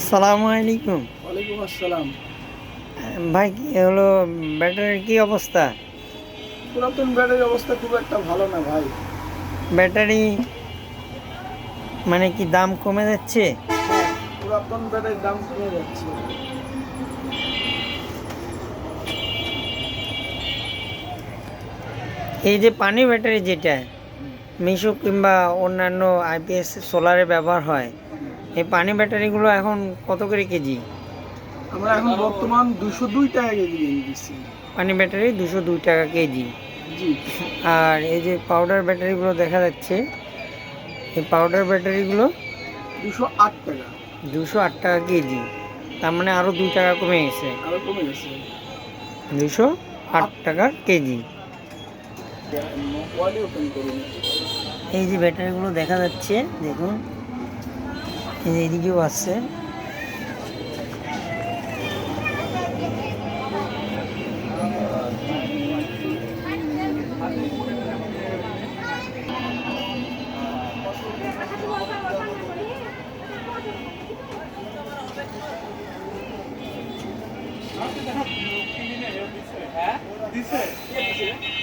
আসসালামু আলাইকুম। ওয়ালাইকুম আসসালাম। ভাই কি হলো ব্যাটারির কি অবস্থা? পুরাতন ব্যাটারির অবস্থা খুব একটা ভালো না ভাই। ব্যাটারি মানে কি দাম কমে যাচ্ছে? হ্যাঁ পুরাতন ব্যাটারির দাম কমে যাচ্ছে। এই যে পানি ব্যাটারি যেটা মিশো কিংবা অন্যান্য আইপিএস সোলারে ব্যবহার হয় এই পানি ব্যাটারিগুলো এখন কত করে কেজি? আমরা এখন বর্তমান দুশো দুই টাকা কেজি দিচ্ছি পানি ব্যাটারি দুশো দুই টাকা কেজি। জি। আর এই যে পাউডার ব্যাটারিগুলো দেখা যাচ্ছে এই পাউডার ব্যাটারিগুলো দুশো আট টাকা। দুশো আট টাকা কেজি। তার মানে আরও দুই টাকা কমে গেছে। কমে গেছে। দুশো আট টাকা কেজি। এই যে ব্যাটারিগুলো দেখা যাচ্ছে দেখুন। এদিকেও আছে দিছে